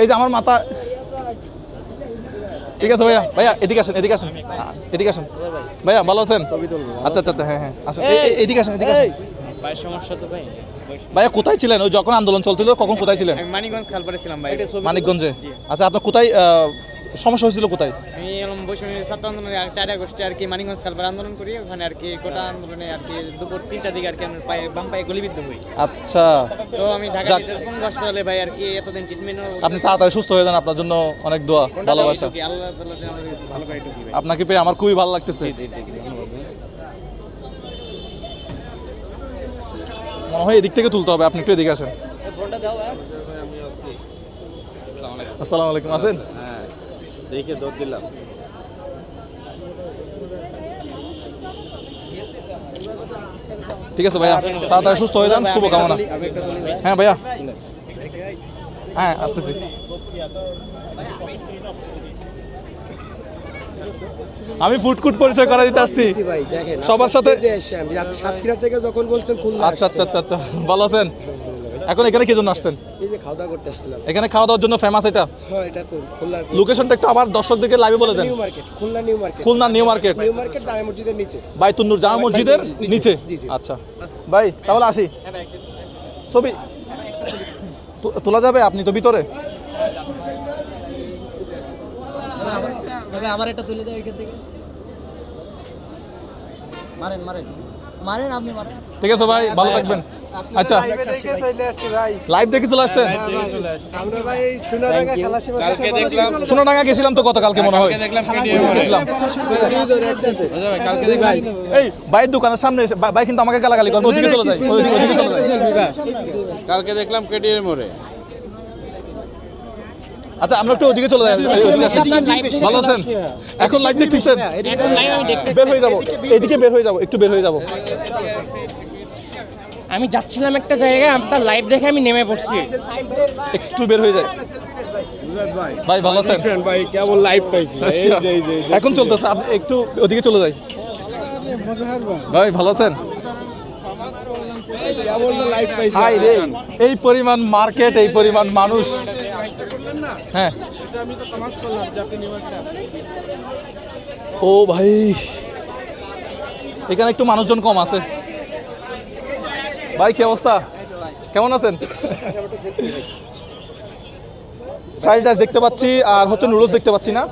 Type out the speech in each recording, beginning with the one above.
এই যে আমার মাথা। ঠিক আছে ভাইয়া ভাইয়া এদিকে আসেন এদিকে আসেন। এদিকে আসেন। ভাইয়া ভালো আছেন? আচ্ছা আচ্ছা আচ্ছা হ্যাঁ হ্যাঁ আসেন। এদিকে আসেন এদিকে আসেন। ভাই সমস্যা তো ভাই ভাইয়া কোথায় ছিলেন? ওই যখন আন্দোলন চলছিল কখন কোথায় ছিলেন? আমি মানিকগঞ্জ খালপাড়ে ছিলাম ভাই। মানিকগঞ্জে? আচ্ছা আপনার কোথায় সমস্যা হয়েছিল কোথায়? আমি এরকম বৈষম্য ছাত্র আন্দোলনে চার আগস্টে আর কি মানিকগঞ্জ খালপাড়ে আন্দোলন করি। ওখানে আর কি কোটা আন্দোলনে আর কি দুপুর তিনটা দিকে আর কি আমি পায়ে বাম পায়ে গুলিবিদ্ধ হই। আচ্ছা। তো আমি ঢাকা কলেজ হাসপাতালে ভাই আর কি এতদিন ট্রিটমেন্ট আপনি তাড়াতাড়ি সুস্থ হয়ে যান আপনার জন্য অনেক দোয়া ভালোবাসা। আল্লাহ তাআলা যেন ভালো করে ঢুকি আপনাকে পেয়ে আমার খুবই ভালো লাগতেছে। জি জি জি ধন্যবাদ ভাই। মনে হয় এদিক থেকে তুলতে হবে আপনি একটু এদিকে আসেন। আসসালামু আলাইকুম। আসেন। হ্যাঁ দেখে দৌড় দিলাম। ঠিক আছে ভাইয়া তাড়াতাড়ি সুস্থ হয়ে যান শুভকামনা। হ্যাঁ ভাইয়া। হ্যাঁ আসতেছি। আমি ফুটকুট পরিচয় করা দিতে আসছি। ভাই সবার সাথে- সাতক্ষীরা থেকে যখন বলছেন আচ্ছা আচ্ছা আচ্ছা আচ্ছা ভালো আছেন? এখন এখানে কি জন্য আসছেন? এই যে খাওয়া দাওয়া করতে আসছিলাম। এখানে খাওয়া দাওয়ার জন্য ফেমাস এটা? হ্যাঁ এটা তো খুলনা লোকেশনটা একটু আবার দর্শকদেরকে লাইভে বলে দেন। New Market Khulna New Market Khulna New Market New Market জামে মসজিদের নিচে। বাইতুন্নুর জামা মসজিদের নিচে, নিচে। জি, জি। আচ্ছা। ভাই তাহলে আসি। ছবি। তো- তোলা যাবে আপনি তো ভিতরে? আমার একটা তুলে দাও এখান থেকে। মারেন মারেন। ঠিক আছে ভাই ভালো থাকবেন। আচ্ছা। লাইভ দেখে চলে আসছেন সোনাডাঙ্গা গেছিলাম তো গতকালকে মনে হয়। দেখলাম গেছিলাম। এই ভাইয়ের দোকানের সামনে ভাই- ভাই কিন্তু আমাকে গালাগালি করে ওদিকে চলে যায় ওদিকে ওদিকে চলে যায়। কালকে দেখলাম কেটিএর মোড়ে। আচ্ছা আমরা একটু ওদিকে চলে যাই। ভালো আছেন? এখন লাইভ দেখতেছেন বের হয়ে যাব। এদিকে বের হয়ে যাব একটু বের হয়ে যাব। আমি যাচ্ছিলাম একটা জায়গায় আপনার লাইভ দেখে আমি নেমে পড়ছি। একটু বের হয়ে যায় ভাই ভালো আছেন? ভাই কেমন লাইভ পাইছি আচ্ছা। এখন চলতেছে। আপনি একটু ওদিকে চলে যাই। ভাই ভালো আছেন? এই পরিমাণ মার্কেট এই পরিমাণ মানুষ। হ্যাঁ। ও ভাই এখানে একটু মানুষজন কম আছে। ভাই কি অবস্থা? কেমন আছেন? ফ্রাইড রাইস দেখতে পাচ্ছি আর হচ্ছে নুডলস দেখতে পাচ্ছি না।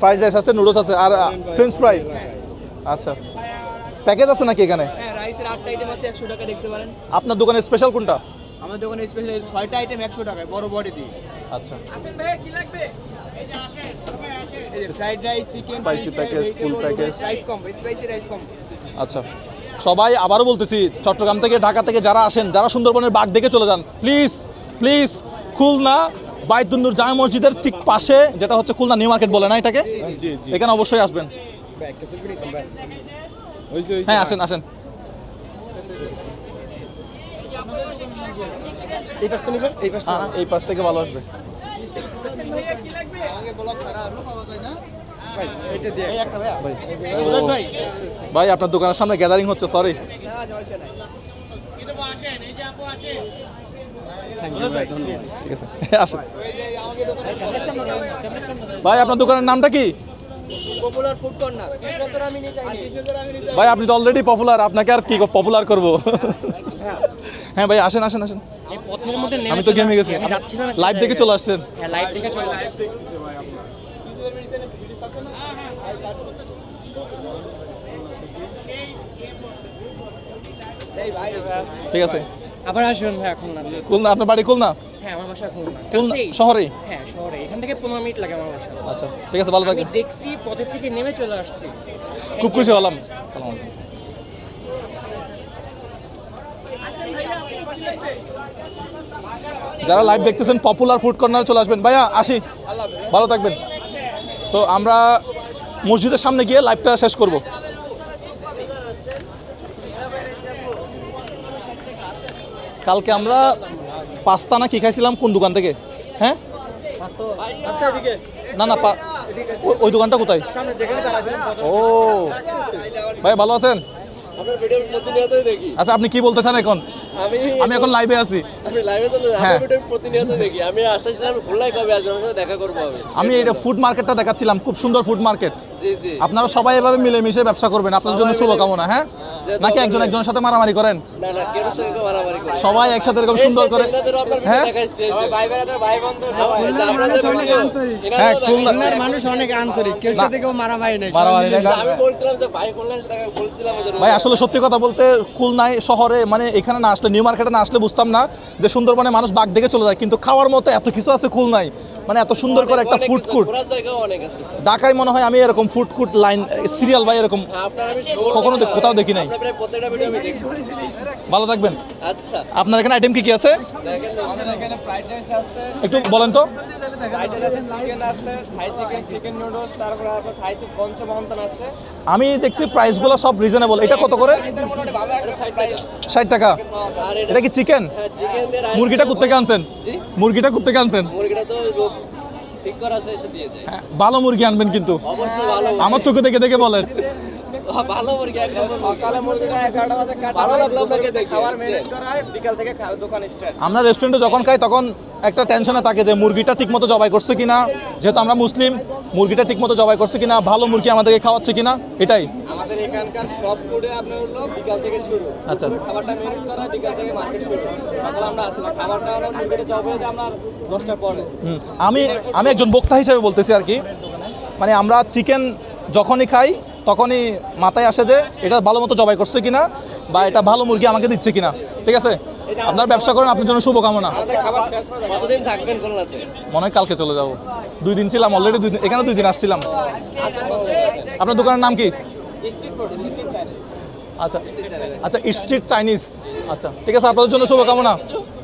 ফ্রাইড রাইস আছে নুডলস আছে আর ফ্রেঞ্চ ফ্রাই। আচ্ছা। প্যাকেজ আছে নাকি এখানে? হ্যাঁ রাইসের আটটা আইটেম আছে একশো টাকা দেখতে পারেন। আপনার দোকানের স্পেশাল কোনটা? আমার দোকানে স্পেশাল ছয়টা আইটেম একশো টাকায় বড় বডি দিই আচ্ছা। Fried rice chicken. রাইস কম স্পাইসি রাইস কম আচ্ছা। সবাই আবারও বলতেছি চট্টগ্রাম থেকে ঢাকা থেকে যারা আসেন যারা সুন্দরবনের বাঘ দেখে চলে যান প্লিজ প্লিজ খুলনা বাইতুন্নুর জামা মসজিদের ঠিক পাশে যেটা হচ্ছে খুলনা নিউ মার্কেট বলে না এটাকে? এখানে অবশ্যই আসবেন। হ্যাঁ আসেন আসেন। এই পাশটা এই পাশটা হ্যাঁ, এই পাশ থেকে ভালো আসবে। ভাই ভাই। আপনার দোকানের সামনে গ্যাদারিং হচ্ছে সরি ঠিক আছে। আসেন। ভাই আপনার দোকানের নামটা কি? পপুলার ফুড কর্নার কৃষ্ণচূড়া আমি ভাই আপনি তো অলরেডি পপুলার আপনাকে আর কি পপুলার করব? হ্যাঁ ভাই আসেন আসেন আসেন। আমি তো গেমে গেছি। লাইভ দেখে চলে আসছেন। হ্যাঁ লাইভ দেখে চলে আসছি। ঠিক আছে। আবার আসবেন ভাই এখন না। খুলনা আপনার বাড়ি খুলনা? হ্যাঁ আমার বাসা খুলনা। খুলনা কাছেই। হ্যাঁ শহরে। এখান থেকে পনেরো মিনিট লাগে আমার বাসা। আচ্ছা ঠিক আছে ভালো থাকবেন দেখছি পথের থেকে নেমে চলে আসছি। খুব খুশি হলাম। আলাইকুম যারা লাইভ দেখতেছেন পপুলার ফুড কর্নারে চলে আসবেন। ভাইয়া আসি। ভালো থাকবেন। সো আমরা মসজিদের সামনে গিয়ে লাইভটা শেষ করব। কালকে আমরা পাস্তা না কি খাইছিলাম? কোন দোকান থেকে? হ্যাঁ? না না পা- ওই- দোকানটা কোথায়? ও। ভাই ভালো আছেন? আচ্ছা আপনি কি বলতে চান এখন? আমি আমি এখন লাইভে আছি। আমি লাইভে চলে যাই। আমি হ্যাঁ। ভিডিও প্রতিনিয়ত দেখি। আমি আশা ছিলাম খুলনায় কবে আসব আমার দেখা করব আমি। আমি এটা ফুড মার্কেটটা দেখাচ্ছিলাম খুব সুন্দর ফুড মার্কেট জি জি। আপনারা সবাই এভাবে মিলেমিশে ব্যবসা করবেন আপনাদের জন্য শুভকামনা হ্যাঁ? নাকি একজন একজনের সাথে মারামারি করেন? না না কেন সঙ্গে মারামারি করে সবাই একসাথে এরকম সুন্দর করে আপনার হ্যাঁ। ভাই ভাই বন্ধু হ্যাঁ, দেখাইছি। খুলনার মানুষ অনেক আন্তরিক কেউ সাথে কেউ মারামারি নেই। মারামারি আমি বলছিলাম যে ভাই খুলনায় এসে দেখা বলছিলাম ভাই আসলে সত্যি কথা বলতে খুলনায় শহরে মানে এখানে না আসলে নিউ মার্কেটে না আসলে বুঝতাম না যে সুন্দরবনে মানুষ বাঘ দেখে চলে যায় কিন্তু খাওয়ার মতো এত কিছু আছে খুল নাই। মানে এত সুন্দর করে একটা ফুড কোর্ট ঢাকায় মনে হয় আমি এরকম ফুড কোর্ট লাইন সিরিয়াল বা এরকম কখনো কোথাও দেখি নাই। ভালো থাকবেন। আচ্ছা। আপনার এখানে আইটেম কি কি আছে। একটু বলেন তো। আমি দেখছি প্রাইসগুলো সব রিজনেবল এটা কত করে? ষাট টাকা। এটা কি চিকেন মুরগিটা কোথেকে আনছেন? মুরগিটা কোথেকে আনছেন? হ্যাঁ, ভালো মুরগি আনবেন কিন্তু। আমার চোখে দেখে দেখে বলেন। ভালো মুরগি একদম সকালে মুরগিটা এগারোটা বাজে কাটা ভালো লাগল আপনাকে দেখে। খাবার মেরিনেট করা হয় বিকাল থেকে খাওয়া দোকান স্টার্ট আমরা রেস্টুরেন্টে যখন খাই তখন একটা টেনশনে থাকে যে মুরগিটা ঠিকমতো জবাই করছে কিনা। যেহেতু আমরা মুসলিম মুরগিটা ঠিকমতো জবাই করছে কিনা ভালো মুরগি আমাদেরকে খাওয়াচ্ছে কিনা এটাই। আমাদের এখানকার সব ফুডে আপনার হলো বিকাল থেকে শুরু। আচ্ছা। খাবারটা করা বিকাল থেকে মার্কেট শুরু। সকালে আমরা আসি না খাবারটা আমরা মুরগিটা জব যায় আপনার দশটা পরে। আমি আমি একজন বক্তা হিসেবে বলতেছি আর কি। মানে আমরা চিকেন যখনই খাই তখনই মাথায় আসে যে এটা ভালো মতো জবাই করছে কিনা বা এটা ভালো মুরগি আমাকে দিচ্ছে কিনা। ঠিক আছে? আপনার ব্যবসা করেন আপনার জন্য শুভকামনা। মনে হয় কালকে চলে যাব। দুই দিন ছিলাম অলরেডি দুই দিন এখানে দুই দিন আসছিলাম। আপনার দোকানের নাম কি? আচ্ছা আচ্ছা স্ট্রিট চাইনিজ আচ্ছা ঠিক আছে আপনাদের জন্য শুভকামনা।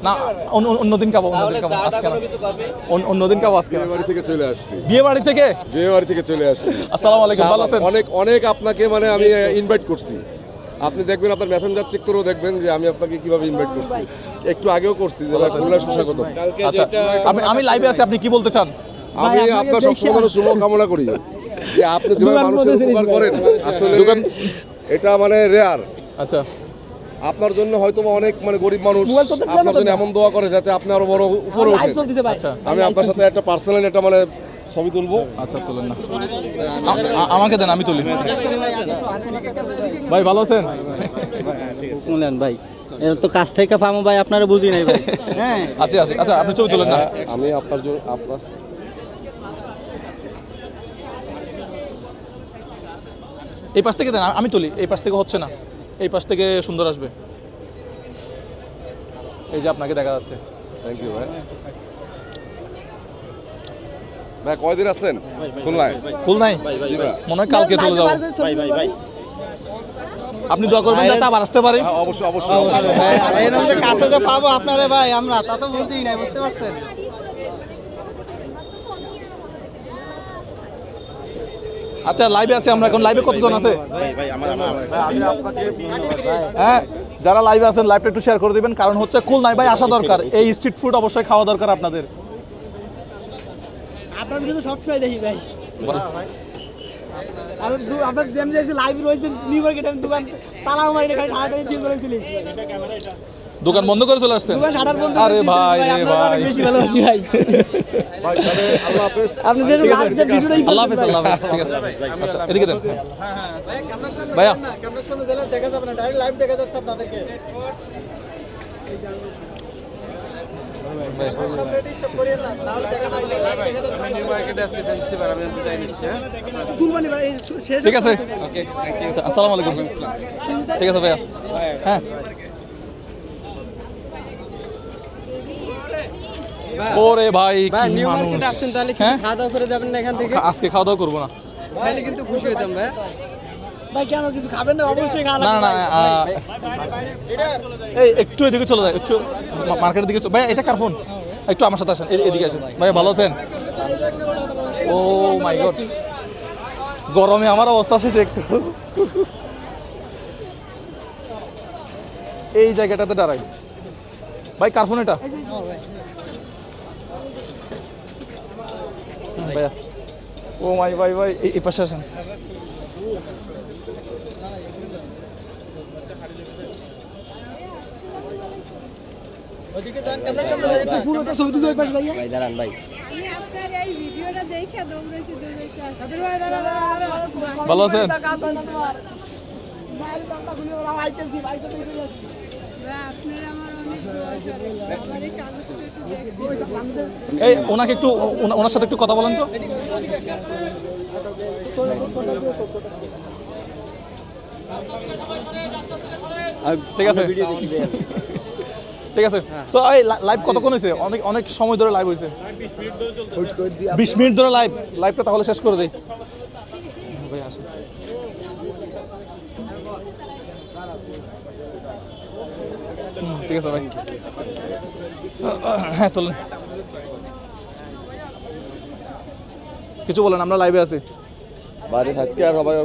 না অন্য অন্যদিন খাব অন্যদিন খাব আজকে। কোনো অন্যদিন খাব আজকে বিয়ে বাড়ি থেকে চলে আসছি। বিয়ে বাড়ি থেকে? বিয়ে বাড়ি থেকে চলে আসছি। আসসালামু আলাইকুম ভালো আছেন? অনেক অনেক আপনাকে মানে আমি ইনভাইট করছি। আপনি দেখবেন আপনার মেসেঞ্জার চেক করেও দেখবেন যে আমি আপনাকে কীভাবে ইনভাইট করছি। একটু আগেও করছি যে খুলনা সুস্বাগত। আচ্ছা আমি আমি লাইভে আছি আপনি কি বলতে চান? আমি আপনার সবসময় যেন শুভ কামনা করি। যে আপনি যেভাবে মানুষের উপকার করেন আসলে এটা মানে রেয়ার আচ্ছা। আপনার জন্য হয়তো অনেক মানে গরিব মানুষ আপনার জন্য এমন দোয়া করে যাতে আপনি আরও বড় উপরে ওঠেন। আচ্ছা। আমি আপনার সাথে একটা পার্সোনাল একটা মানে ছবি তুলবো। আচ্ছা তুলেন না। আমাকে দেন আমি তুলি। ভাই ভালো আছেন? শুনলেন ভাই তো কাছ থেকে পামো ভাই আপনারা বুঝি নাই ভাই। হ্যাঁ। আছি আছি আচ্ছা আপনি ছবি তুলেন না। আমি আপনার জন্য আপনার এই পাশ থেকে দেন আমি তুলি এই পাশ থেকে হচ্ছে না। এই পাশ থেকে সুন্দর আসবে এই যে আপনাকে দেখা যাচ্ছে থ্যাংক ইউ ভাই ভাই কয়দিন আছেন খুলনায় কুল নাই জি ভাই। মনে হয় কালকে চলে যাব ভাই ভাই ভাই আপনি দোয়া করবেন যাতে আবার আসতে পারি হ্যাঁ, অবশ্যই অবশ্যই কাছে যে পাবো আপনারে ভাই আমরা তা তো বুঝি নাই বুঝতে পারছেন আচ্ছা লাইভে আছে আমরা এখন লাইভে কতজন আছে? হ্যাঁ যারা লাইভে আছেন লাইভটা একটু শেয়ার করে দিবেন। কারণ হচ্ছে কুল নাই ভাই আসা দরকার। এই স্ট্রিট ফুড অবশ্যই খাওয়া দরকার আপনাদের। আপনার ভিডিও তো সবসময় দেখি ভাই। আপনার যেমন যে লাইভ রয়েছে নিউ মার্কেট দোকান তালা মারি না খালি টানাটানি দিয়ে চলে। দোকান বন্ধ করে চলে আসছেন? আরে ভাই রে ভাই। ভালোবাসি ভাই। ভাই তাহলে আল্লাহ হাফেজ। আপনি যে আল্লাহ হাফেজ আল্লাহ হাফেজ। ঠিক আছে। আচ্ছা এদিকে দেন। ভাইয়া। আছি ফেন্সিবার আমি বিদায় নিচ্ছি হ্যাঁ তুলবানি ভাই এই শেষ ঠিক আছে। আচ্ছা আসসালামু আলাইকুম। ঠিক আছে ভাইয়া। হ্যাঁ। ওরে ভাই কি মানুষ। তাহলে হ্যাঁ? খাওয়া দাওয়া করে যাবেন না এখান থেকে? আজকে খাওয়া দাওয়া করব না। তাহলে কিন্তু খুশি হইতাম ভাই। ভাই কেন কিছু খাবেন না? অবশ্যই খাওয়া না না না এই একটু এদিকে চলে যায় একটু মার্কেটের দিকে ভাই এটা কার ফোন? একটু আমার সাথে আসেন এদিকে আসেন। ভাই ভালো আছেন? Oh my god. গরমে আমার অবস্থা শেষ একটু। এই জায়গাটাতে দাঁড়াই। ভাই কার ফোন এটা? ভাইয়া ও মাই ভাই ভাই এই- পাশে আসেন ভাই দাঁড়ান ভাই ভালো আছেন? আপনার আমার দোয়া এই ওনাকে একটু ওনার সাথে একটু কথা বলেন তো। ঠিক আছে। ঠিক আছে। সো এই লাইভ কতক্ষণ হয়েছে অনেক অনেক সময় ধরে লাইভ হয়েছে বিশ মিনিট ধরে লাইভ লাইভটা তাহলে শেষ করে। হুম, ঠিক আছে ভাই। হ্যাঁ তোলেন। কিছু বলেন আমরা লাইভে আছি। বাড়ি আজকে আর সবাই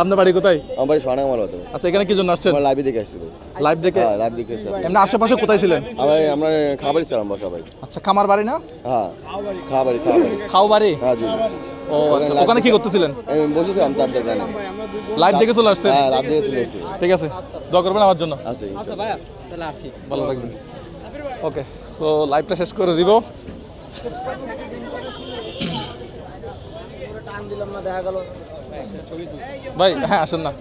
আপনার বাড়ি কোথায়? আমার বাড়ি সোনা আমার হতো আচ্ছা এখানে কি জন্য আসছেন? লাইভে দেখে আসছিল লাইভ দেখে? হ্যাঁ লাইভ দেখে এসে এমনি আশেপাশে কোথায় ছিলেন? আমরা আমরা খাবারই ছিলাম সবাই আচ্ছা খামার বাড়ি না? হ্যাঁ খাবারই খাবারই। খাও বাড়ি হ্যাঁ জি। ও আচ্ছা ওখানে কি করতেছিলেন? বসেছিলাম চার দোকানে লাইভ দেখে চলে আসছেন? হ্যাঁ লাভ দেখে চলে এসেছি ঠিক আছে দোয়া করবেন আমার জন্য। আছে আচ্ছা ভাইয়া তাহলে আসি ভালো থাকবেন। ওকে সো লাইভটা শেষ করে দিব। ভাই হ্যাঁ আসেন না।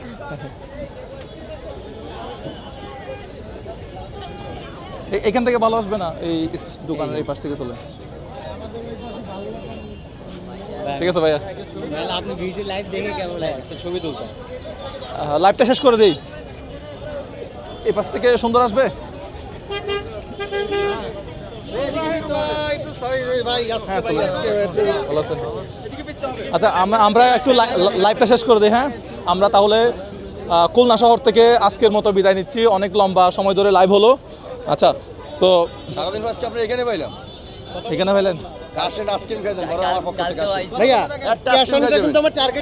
এখান থেকে ভালো আসবে না এই দোকানের এই পাশ থেকে চলে। ঠিক আছে ভাইয়া। আপনি ভিডিও লাইভ দেখে কেমন একটা ছবি তুলতেন আহ, লাইভটা শেষ করে দিই। এই পাশ থেকে সুন্দর আসবে? আচ্ছা আমরা একটু লাই- লাইভটা শেষ করে দিই হ্যাঁ? আমরা তাহলে খুলনা শহর থেকে আজকের মতো বিদায় নিচ্ছি। অনেক লম্বা সময় ধরে লাইভ হলো। আচ্ছা সো সারাদিন আজকে আমরা এখানে পাইলাম। এখানে পেলেন আসেন আইসক্রিম খাইতেন বড় আমার পক্ষ থেকে ভাইয়া ক্যাশ অন কিন্তু আমার টার্গেট